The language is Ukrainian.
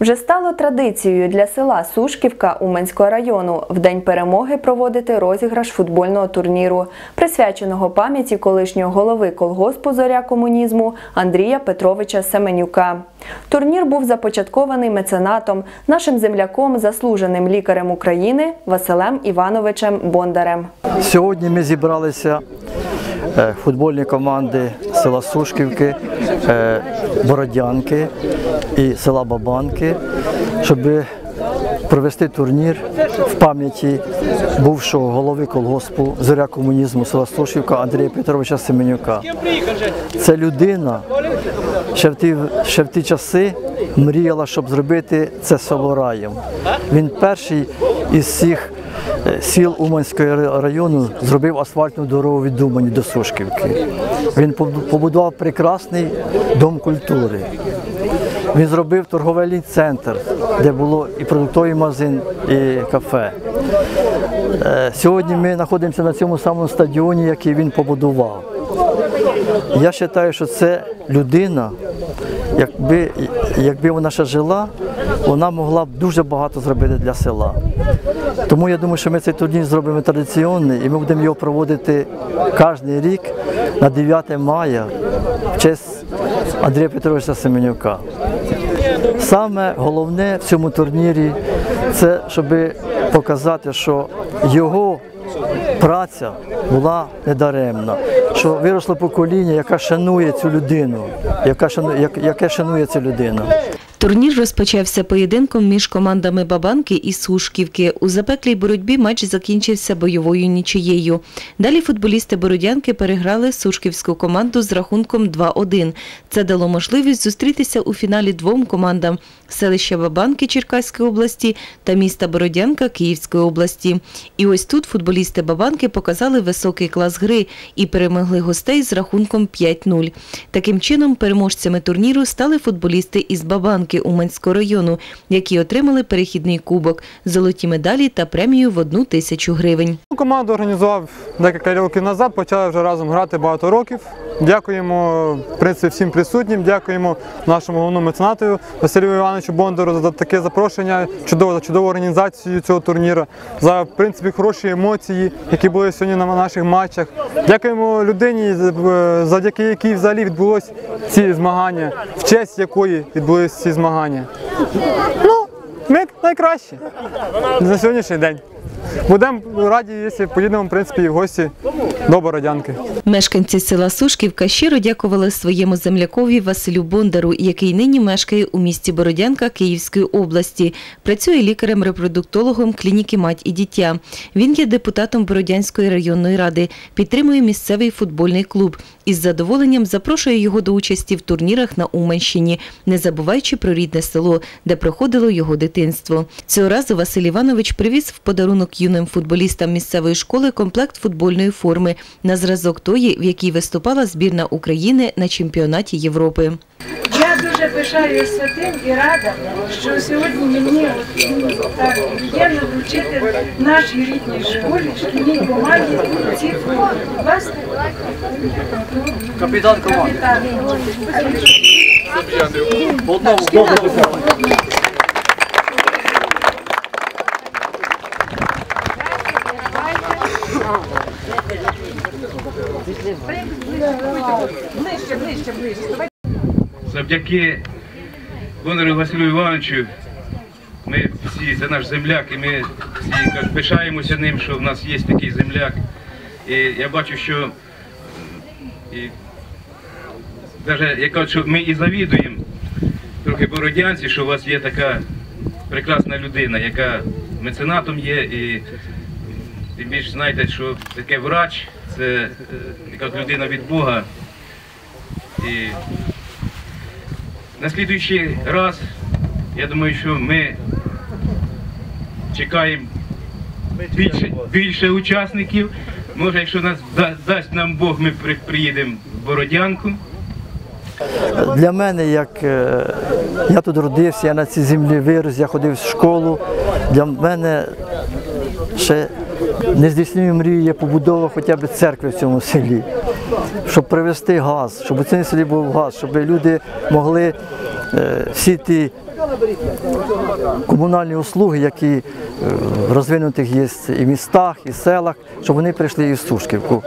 Вже стало традицією для села Сушківка Уманського району в день перемоги проводити розіграш футбольного турніру, присвяченого пам'яті колишнього голови колгоспу зоря комунізму Андрія Петровича Семенюка. Турнір був започаткований меценатом, нашим земляком, заслуженим лікарем України Василем Івановичем Бондарем. Сьогодні ми зібралися е, футбольні команди села Сушківки, е, Бородянки і села Бабанки, щоб провести турнір в пам'яті бувшого голови колгоспу зоря комунізму села Сушківка Андрія Петровича Семенюка. Це людина ще в ті, ще в ті часи мріяла, щоб зробити це село раєм. Він перший із всіх сіл Уманського району зробив асфальтну дорогу від Умані до Сушківки. Він побудував прекрасний дом культури. Він зробив торговельний центр, де було і продуктовий магазин, і кафе. Е, Сьогодні ми знаходимося на цьому самому стадіоні, який він побудував. Я вважаю, що це людина, якби, якби вона ще жила, вона могла б дуже багато зробити для села. Тому я думаю, що ми цей турнір зробимо традиційний і ми будемо його проводити кожен рік на 9 мая в честь Андрія Петровича Семенюка. Саме головне в цьому турнірі це щоб показати, що його праця була недаремна, що виросло покоління, яке шанує цю людину, яке шанує, як- яке шанує цю людину. Турнір розпочався поєдинком між командами Бабанки і Сушківки. У запеклій боротьбі матч закінчився бойовою нічиєю. Далі футболісти Бородянки переграли сушківську команду з рахунком 2-1. Це дало можливість зустрітися у фіналі двом командам селища Бабанки Черкаської області та міста Бородянка Київської області. І ось тут футболісти Бабанки показали високий клас гри і перемогли гостей з рахунком 5-0. Таким чином, переможцями турніру стали футболісти із Бабанки Уманського району, які отримали перехідний кубок, золоті медалі та премію в одну тисячу гривень. Команду організував декілька років назад, почали вже разом грати багато років. Дякуємо в принципі, всім присутнім, дякуємо нашому головному меценату Василю Івановичу Бондару за таке запрошення, чудово, за чудову організацію цього турніру, за в принципі хороші емоції, які були сьогодні на наших матчах. Дякуємо людині, е, завдяки якій взагалі відбулось ці змагання, в честь якої відбулись ці змагання. Ну, ми найкращі на сьогоднішній день. Будемо раді, якщо поїдемо в принципі в гості до Бородянки. Мешканці села Сушківка щиро дякували своєму землякові Василю Бондару, який нині мешкає у місті Бородянка Київської області. Працює лікарем-репродуктологом клініки Мать і дитя. Він є депутатом Бородянської районної ради, підтримує місцевий футбольний клуб. Із задоволенням запрошує його до участі в турнірах на Уманщині, не забуваючи про рідне село, де проходило його дитинство. Цього разу Василь Іванович привіз в подарунок юним футболістам місцевої школи комплект футбольної форми на зразок тої, в якій виступала збірна України на чемпіонаті Європи. Я дуже пишаюся тим і рада, що сьогодні мені так приємно вручити в нашій рідній школі, шкільній команді ці. Власне, Капітан команди. ближче, ближче, ближче. Завдяки Бондару Василю Івановичу ми всі, це наш земляк, і ми всі як, пишаємося ним, що в нас є такий земляк. І я бачу, що і, навіть я кажу, що ми і завідуємо трохи бородянці, що у вас є така прекрасна людина, яка меценатом є, і тим більше знаєте, що таке врач, це е, людина від Бога. І на слідуючий раз, я думаю, що ми чекаємо більше, більше учасників. Може, якщо нас да- дасть нам Бог, ми при- приїдемо в Бородянку. Для мене, як е, я тут родився, я на цій землі вирос, я ходив в школу. Для мене ще нездійсною мрію є побудова хоча б церкви в цьому селі, щоб привезти газ, щоб у цьому селі був газ, щоб люди могли е, всі ті комунальні услуги, які е, розвинутих є і містах, і селах, щоб вони прийшли і в Сушківку.